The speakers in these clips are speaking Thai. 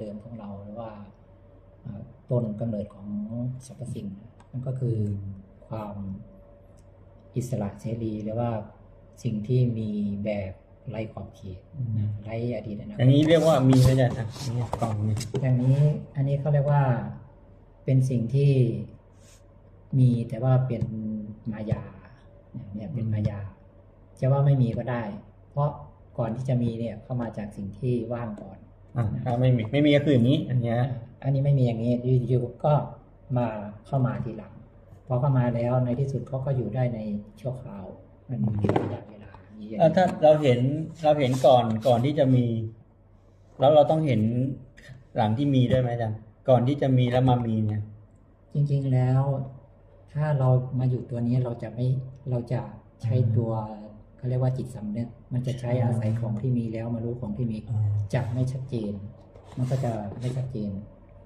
เดิมของเราหรือว่าอ่าต้นกำเนิดของสรรพสิ่งนั่นก็คือความอิสระเสรีหรือว่าสิ่งที่มีแบบไร้ขอบเขตนะไร้อดีตอนาคอตย่างนี้เรียกว่ามีอาจารย์อะนี่กล่องนี่อย่างนี้อันนี้เขาเรียกว่าเป็นสิ่งที่มีแต่ว่าเป็นมายาเนี่ยเป็นมายา จะว่าไม่มีก็ได้ เพราะก่อนที่จะมีเนี่ยเข้ามาจากสิ่งที่ว่างก่อน อะถ้าไม่มีไม่มีก็คืออย่างนี้อันเนี้ยอันนี้ไม่มีอย่างนี้อยู่ๆก็มาเข้ามาทีหลังพอเข้ามาแล้วในที่สุดเขาก็อยู่ได้ในชั่วคราวมันมีระยะเวลามีอย่างอะถ้าเราเห็นเราเห็นก่อนก่อนที่จะมี แล้วเราต้องเห็นหลังที่มีด้วยไหมอาจารย์ก่อนที่จะมีแล้วมามีเนี่ย จริง ๆแล้ว ถ้าเรามาอยู่ตัวนี้เราจะไม่เราจะใช้ตัว เขาเรียกว่าจิตสำนึกมันจะใช้อาศัยของที่มีแล้วมารู้ของที่มีจะไม่ชัดเจน มันก็จะไม่ชัดเจน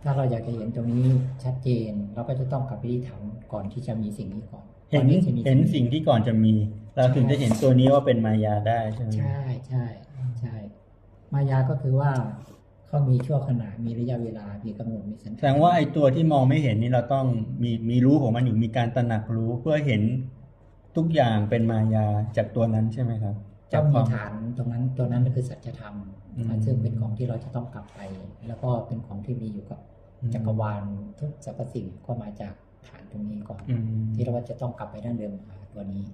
ถ้าเราอยากจะเห็นตรงนี้ชัดเจน เราก็จะต้องกลับไปที่ฐานก่อนที่จะมีสิ่งนี้ก่อนเห็นก่อที่จะมีเห็นสิ่งที่ก่อนจะมี เราถึงจะเห็นตัวนี้ว่าเป็นมายาได้ใช่ไหมใช่ใช่ใช่มายาก็คือว่าเขามีชั่วขณะมีระยะเวลา มีกำหนดมีสัญญาแสดงว่าไอ้ตัวที่มองไม่เห็นนี่เราต้องมีมีรู้ของมันอยู่มีการตระหนักรู้เพื่อเห็น ทุกอย่างเป็นมายาจากตัวนั้นใช่ไหมครับจะคมีวามฐานตรงนั้นตัวนั้นก็คือสัจธรรมอืมซึ่งเป็นของที่เราจะต้องกลับไป แล้วก็เป็นของที่มีอยู่กับอืมจักรวาลทุกสรรพสิ่งก็มาจากฐานตรงนี้ก่อนอืมที่เราว่าจะต้องกลับไปดั้งเดิมหาตัวนี้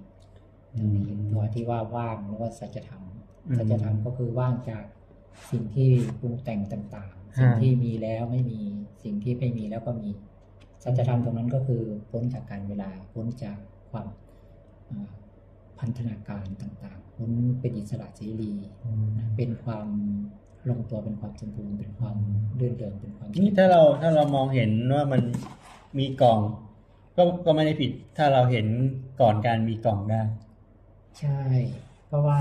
อืตัวมนี้ตัวที่ว่าว่างหรือว่าสัจธรรมอืมสัจธรรมก็คือว่างจากสิ่งที่ปรุงแต่งต่างๆฮะสิ่งที่มีแล้วไม่มีสิ่งที่ไม่มีแล้วก็มีสัจธรรมตรงนั้นก็คือพ้นจากการเวลาพ้นจากความอ่า พันธนาการต่างๆพ้นเป็นอิสระเสรีอืมเป็นความลงตัวเป็นความสมบูรณ์เป็นความเรื่นเริงเป็นความนี่ถ้าเราถ้าเรามองเห็นว่ามันมีกล่อง ก็ก็ไม่ได้ผิด ถ้าเราเห็นก่อนการมีกล่องได้ ใช่ เพราะว่า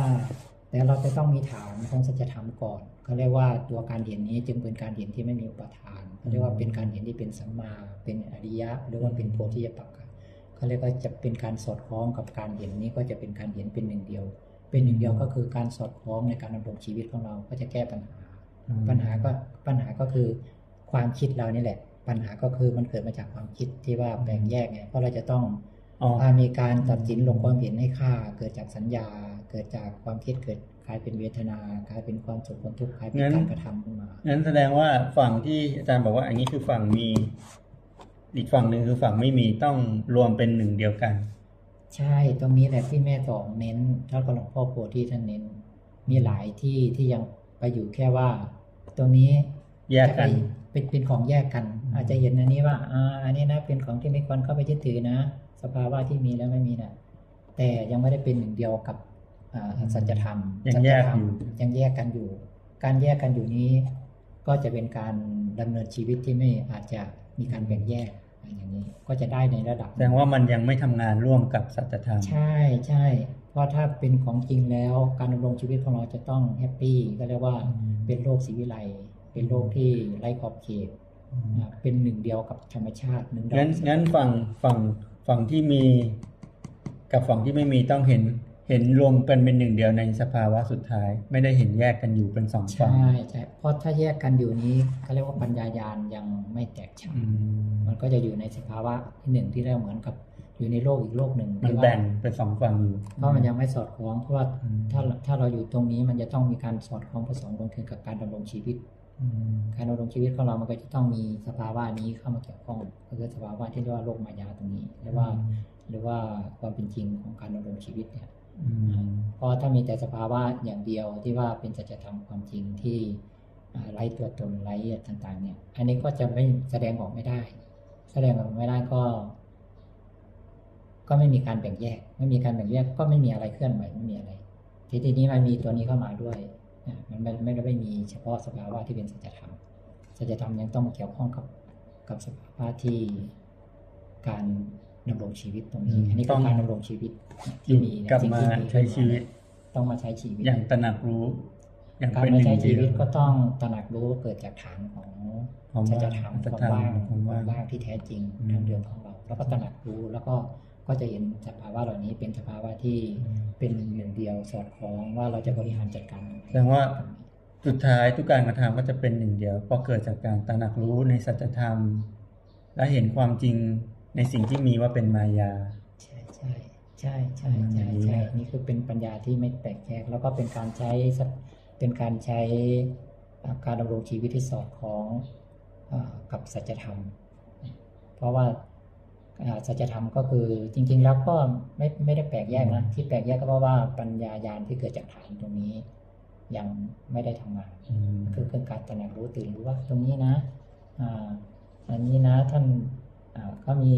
แต่เราจะต้องมีฐานของสัจธรรมก่อนเขาเรียกว่าตัวการเห็นนี้จึงเป็นการเห็นที่ไม่มีอุปทานเขาเรียกว่าเป็นการเห็นที่เป็นสัมมาเป็นอริยะ หรือว่าเป็นโพธิปักขะ เขาเรียกว่าจะเป็นการสอดคล้องกับการเห็นนี้ก็จะเป็นการเห็นเป็นหนึ่งเดียว เป็นหนึ่งเดียวก็คือการสอดคล้องในการดำรงชีวิตของเราก็จะแก้ปัญหาอืมปัญหาก็ปัญหาก็คือความคิดเรานี่แหละ ปัญหาก็คือมันเกิดมาจากความคิดที่ว่าแบ่งแยกไงเพราะเราจะต้องอ๋อถ้ามีการตัดสินลงความเห็นให้ค่า เกิดจากสัญญา เกิดจากความคิดเกิดกลายเป็นเวทนากลายเป็นความสุขความทุกข์กลายเป็นงั้นการกระทำขึ้นมางั้นแสดงว่าฝั่งที่อาจารย์บอกว่าอันนี้คือฝั่งมี อีกฝั่งหนึ่งคือฝั่งไม่มีต้องรวมเป็นหนึ่งเดียวกัน ใช่ตรงนี้แหละที่แม่สองเน้นเท่ากับหลวงพ่อโพธิท่านเน้น มีหลายที่ที่ยังไปอยู่แค่ว่า ตรงนี้แยกกันจะไปเป็นเป็นของแยกกันอืมอาจจะเห็นอันนี้ว่าอ่าอันนี้นะเป็นของที่ไม่ควรเข้าไปยึดถือนะ สภาวะที่มีแล้วไม่มีนะแต่ยังไม่ได้เป็นหนึ่งเดียวกับอ่าสัจธรรมยังแยกสัจธรรมอยู่ยังแยกกันอยู่ การแยกกันอยู่นี้ ก็จะเป็นการดำเนินชีวิตที่ไม่อาจจะ มีการแบ่งแยกอย่างนี้ก็จะได้ในระดับ แสดงว่ามันยังไม่ทำงานร่วมกับสัจธรรม ใช่ใช่เพราะถ้าเป็นของจริงแล้ว การดำรงชีวิตของเราจะต้องแฮปปี้ก็เรียกว่าอืมเป็นโลกสีวิไลเป็นโลกที่ไร้ขอบเขตอ่าเป็นหนึ่งเดียวกับธรรมชาติหนึ่งเดียวงั้นกับงั้นฝั่งฝั่งฝั่งที่มีกับฝั่งที่ไม่มีต้องเห็น เห็นรวมกันเป็นหนึ่งเดียวในสภาวะสุดท้าย ไม่ได้เห็นแยกกันอยู่เป็นสองฝั่งใช่ใช่เพราะถ้าแยกกันอยู่นี้เขาเรียกว่าปัญญายาณยังไม่แตกฉานอืมมันก็จะอยู่ในสภาวะที่หนึ่งที่เรียกเหมือนกับอยู่ในโลกอีกโลกหนึ่งมันที่ว่าแบ่งเป็นสองฝั่งอยู่เพราะมันยังไม่สอดคล้องเพราะว่าอืมถ้าถ้าเราอยู่ตรงนี้มันจะต้องมีการสอดคล้องผสมกันคือกับการดำรงชีวิตอืมการดำรงชีวิตของเรามันก็จะต้องมีสภาวะนี้เข้ามาเกี่ยวข้องก็คือสภาวะที่เรียกว่าโลกมายาตรงนี้หรือว่า หรือว่าความเป็นจริงของการดำรงชีวิตเนี่ยอืม เพราะถ้ามีแต่สภาวะอย่างเดียวที่ว่าเป็นสัจธรรมความจริงที่ไร้ตัวตนไร้ต่าง ๆ เนี่ย อันนี้ก็จะไม่แสดงออกไม่ได้ แสดงออกไม่ได้ก็ ก็ไม่มีการแบ่งแยก ไม่มีการแบ่งแยกก็ไม่มีอะไรเคลื่อนไหวไม่มีอะไร ทีทีนี้มันมีตัวนี้เข้ามาด้วยมันไม่ไม่ได้ไม่มีเฉพาะสภาวะที่เป็นสัจธรรมสัจธรรมยังต้องเกี่ยวข้องกับกับสภาวะที่การ ดำรงชีวิตตรงนี้อืมอันนี้ต้คือองการดำรงชีวิตที่มีนะกลับสิ่งมาที่มีใช้ชีวิต ต้องมาใช้ชีวิต อย่างตระหนักรู้ อย่างการเป็นหมานึ่ใช้งชีเดียวิตวก็ต้องตระหนักรู้เกิดจากฐานของความสัจว่างธรรมสัจความธรรมว่างความว่างว่างที่แท้จริงอืมทางเดิมของเรา แล้วก็ตระหนักรู้แล้วก็ก็จะเห็นสภาวะเหล่านี้เป็นสภาวะที่อืมเป็นหนึ่งเดียวสอดคล้องว่าเราจะบริหารจัดการแสดงว่าสุดท้ายทุกการกระทำก็จะเป็นหนึ่งเดียวเพราะเกิดจากการตระหนักรู้ในสัจธรรม และเห็นความจริง ในสิ่งที่มีว่าเป็นมายา ใช่ใช่ใช่ใช่ใช่ใช่นี่คือเป็นปัญญาที่ไม่แตกแยก แล้วก็เป็นการใช้สัจเป็นการใช้อ่าการดำรงชีวิตที่สอดคล้องอากับสัจธรรม เพราะว่าอ่าสัจธรรมก็คือจริง ๆ แล้วก็ไม่ไม่ได้แปลกแยกนะที่แปลกแยกก็เพราะว่าปัญญายาณที่เกิดจากฐานตรงนี้ ยังไม่ได้ทำงานอืมคือคือการตระหนักรู้ตื่นรู้ว่าตรงนี้นะอ่าอันนี้นะท่าน อ่าก็มี